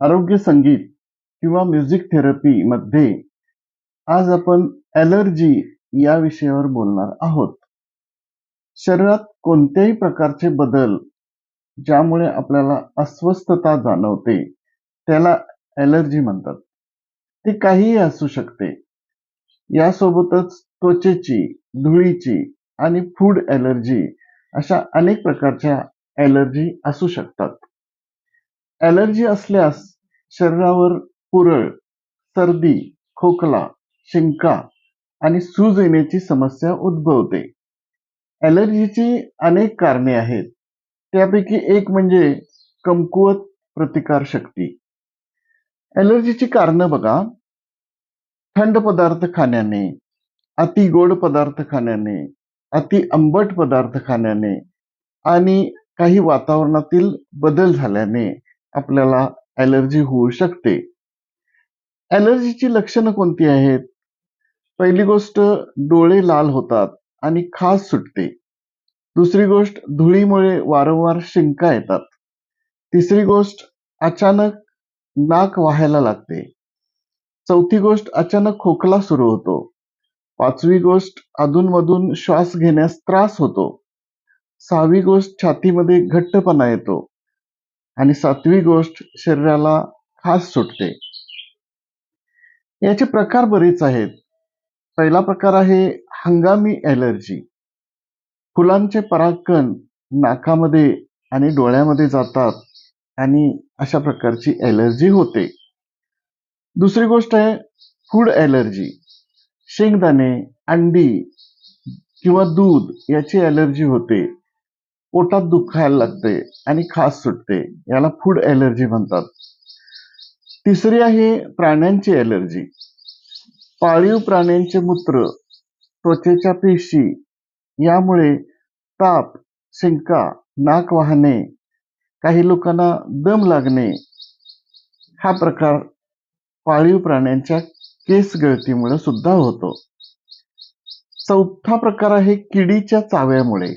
आरोग्य संगीत किंवा म्युझिक थेरपी मध्ये आज आपण ॲलर्जी या विषयावर बोलणार आहोत. शरीरात कोणत्याही प्रकारचे बदल ज्यामुळे आपल्याला अस्वस्थता जाणवते त्याला ॲलर्जी म्हणतात. ते काहीही असू शकते. यासोबतच त्वचेची धुळीची आणि फूड ॲलर्जी अशा अनेक प्रकारच्या ॲलर्जी असू शकतात. ॲलर्जी असल्यास शरीरावर पुरळ सर्दी खोकला शिंका आणि सूज येण्याची समस्या उद्भवते. ॲलर्जीची अनेक कारणे आहेत. त्यापैकी एक म्हणजे कमकुवत प्रतिकारशक्ती ॲलर्जीची कारणं बघा. थंड पदार्थ खाण्याने अति गोड पदार्थ खाण्याने अति आंबट पदार्थ खाण्याने आणि काही वातावरणातील बदल झाल्याने आपल्याला ॲलर्जी होऊ शकते. ॲलर्जीची लक्षणं कोणती आहेत? पहिली गोष्ट डोळे लाल होतात आणि खास सुटते. दुसरी गोष्ट धुळीमुळे वारंवार शिंका येतात. तिसरी गोष्ट अचानक नाक वाहायला लागते. चौथी गोष्ट अचानक खोकला सुरू होतो. पाचवी गोष्ट अधूनमधून श्वास घेण्यास त्रास होतो. सहावी गोष्ट छातीमध्ये घट्टपणा येतो. आणि सातवी गोष्ट शरीराला खास सुटते. याचे प्रकार बरेच आहेत. पहिला प्रकार आहे हंगामी ॲलर्जी फुलांचे परागकण नाकामध्ये आणि डोळ्यामध्ये जातात आणि अशा प्रकारची ॲलर्जी होते. दुसरी गोष्ट आहे फूड ॲलर्जी शेंगदाणे अंडी किंवा दूध याची ॲलर्जी होते. पोटात दुखायला लागते आणि खास सुटते. याला फूड ॲलर्जी म्हणतात. तिसरी आहे प्राण्यांची ॲलर्जी पाळीव प्राण्यांचे मूत्र त्वचेच्या पेशी यामुळे ताप शिंका नाक वाहणे काही लोकांना दम लागणे हा प्रकार पाळीव प्राण्यांच्या केस गळतीमुळे सुद्धा होतो. चौथा प्रकार आहे किडीच्या चाव्यामुळे.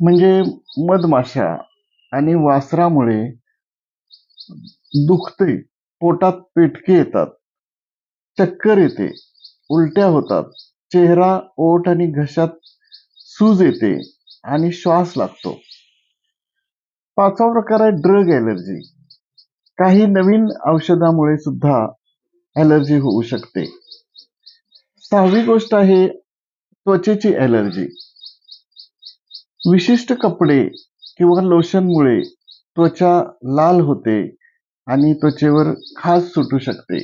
म्हणजे मधमाशा आणि वासरामुळे दुखते पोटात पेटके येतात. चक्कर येते. उलट्या होतात. चेहरा ओठ आणि घशात सूज येते आणि श्वास लागतो. पाचवा प्रकार आहे ड्रग ॲलर्जी. काही नवीन औषधामुळे सुद्धा ॲलर्जी होऊ शकते. सहावी गोष्ट आहे त्वचेची ॲलर्जी. विशिष्ट कपडे किंवा लोशनमुळे त्वचा लाल होते आणि त्वचेवर खाज सुटू शकते.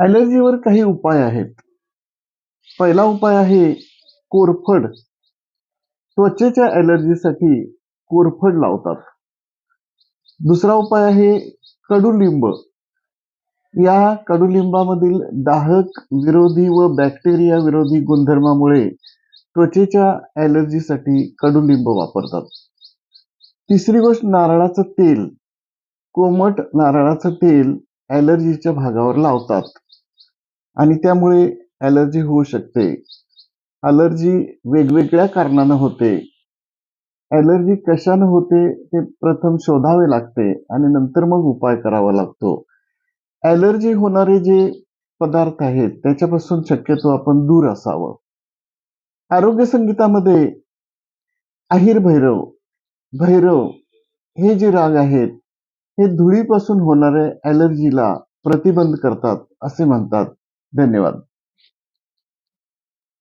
ॲलर्जीवर काही उपाय आहेत. पहिला उपाय आहे कोरफड. त्वचेच्या ॲलर्जीसाठी कोरफड लावतात. दुसरा उपाय आहे कडुलिंब. या कडुलिंबामधील दाहक विरोधी व बॅक्टेरिया विरोधी गुणधर्मामुळे त्वचेच्या ॲलर्जीसाठी कडुलिंब वापरतात. तिसरी गोष्ट नारळाचं तेल. कोमट नारळाचं तेल ॲलर्जीच्या भागावर लावतात. आणि त्यामुळे ॲलर्जी होऊ शकते. ॲलर्जी वेगवेगळ्या कारणानं होते. ॲलर्जी कशानं होते ते प्रथम शोधावे लागते आणि नंतर मग उपाय करावा लागतो. ॲलर्जी होणारे जे पदार्थ आहेत त्याच्यापासून शक्यतो आपण दूर असावं. आरोग्य संगीतामध्ये अहिर भैरव भैरव हे जे राग आहेत हे धुळीपासून होणाऱ्या ॲलर्जीला प्रतिबंध करतात असे म्हणतात. धन्यवाद.